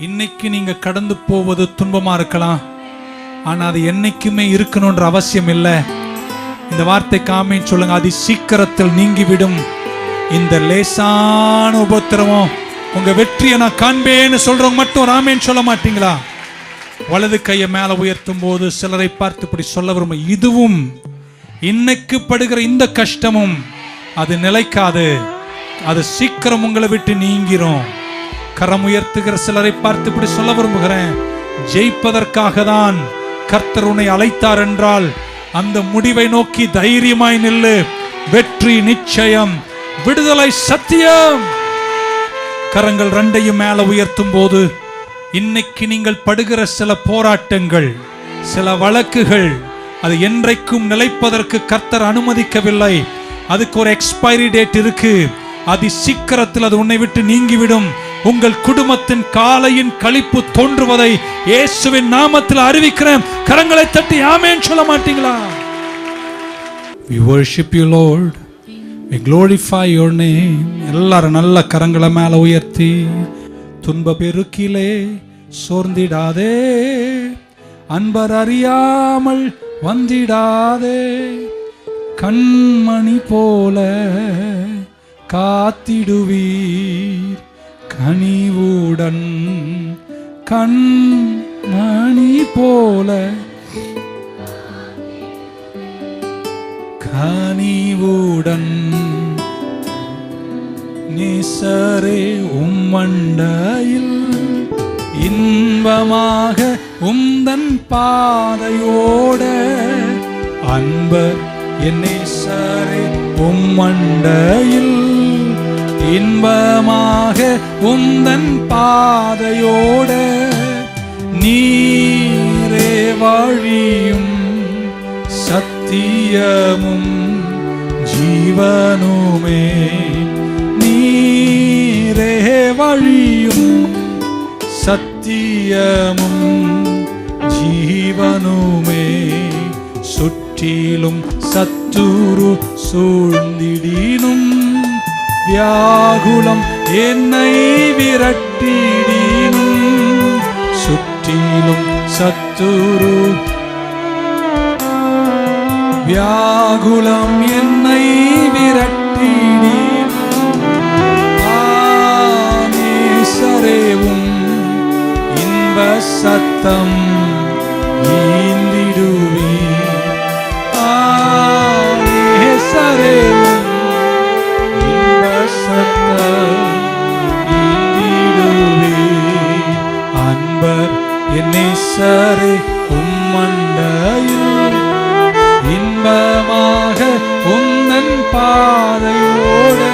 இன்னைக்கு நீங்க கடந்து போவது துன்பமா இருக்கலாம். ஆனா அது என்னைக்குமே இருக்கணும்ன்ற அவசியம் இல்லை. இந்த வார்த்தை காமின்னு சொல்லுங்க. அது சீக்கிரத்தில் நீங்கிவிடும் இந்த லேசான உபத்திரவம். உங்க வெற்றியை நான் காண்பேன்னு சொல்றவங்க மட்டும் ராமேன்னு சொல்ல மாட்டீங்களா? வலது கையை மேல உயர்த்தும் போது சிலரை பார்த்து இப்படி சொல்ல விரும்ப. இதுவும் இன்னைக்கு படுகிற இந்த கஷ்டமும். அது நிலைக்காது. அது சீக்கிரம் உங்களை விட்டு நீங்கிரும். கரம் உயர்த்துகிற சிலரை பார்த்து இப்படி சொல்ல விரும்புகிறேன். ஜெயிப்பதற்காக தான் கர்த்தர் உன்னை அழைத்தார் என்றால் அந்த முடிவை நோக்கி தைரியமாய் நில்லு. வெற்றி நிச்சயம். விடுதலை சத்தியம். கரங்கள் ரெண்டையும் மேல உயர்த்தும் போது இன்னைக்கு நீங்கள் படுகிற சில போராட்டங்கள் சில வழக்குகள் அது என்றைக்கும் நிலைப்பதற்கு கர்த்தர் அனுமதிக்கவில்லை. அதுக்கு ஒரு எக்ஸ்பைரி டேட் இருக்கு. அதி சீக்கிரத்தில் அது உன்னை விட்டு நீங்கிவிடும். உங்கள் குடும்பத்தின் காலையின் கழிப்பு தோன்றுவதை இயேசுவின் நாமத்தில் அறிவிக்கிறேன். கரங்களை தட்டி ஆமேன் சொல்ல மாட்டீங்களா? We worship you, Lord. We glorify your name. எல்லாரும் நல்ல கரங்களை மேல உயர்த்தி துன்ப பெருக்கிலே சோர்ந்திடாதே. அன்பர் அறியாமல் வந்திடாதே. கண்மணி போல காத்திடுவீர். கனிவுடன் கண் மணி போல கனிவுடன் நேசரே உம்மண்டையில் இன்பமாக உந்தன் பாதையோட அன்பர் என் நேசரே உம்மண்டையில் இன்பமாக உந்தன் பாதையோட நீரே வழியும் சத்தியமும் ஜீவனுமே. நீரே வழியும் சத்தியமும் ஜீவனுமே. சுற்றிலும் சத்துரு சூழ்ந்திடினும் வியாகுலம் என்னை விரட்டிடினும் சுற்றிலும் சத்துரு. வியாகுலம் என்னை விரட்டினி ஆனேசரேவும் இன்ப சத்தம். நேசரே உம்மண்டையோடு இன்பமாக உந்தன் பாதையோடு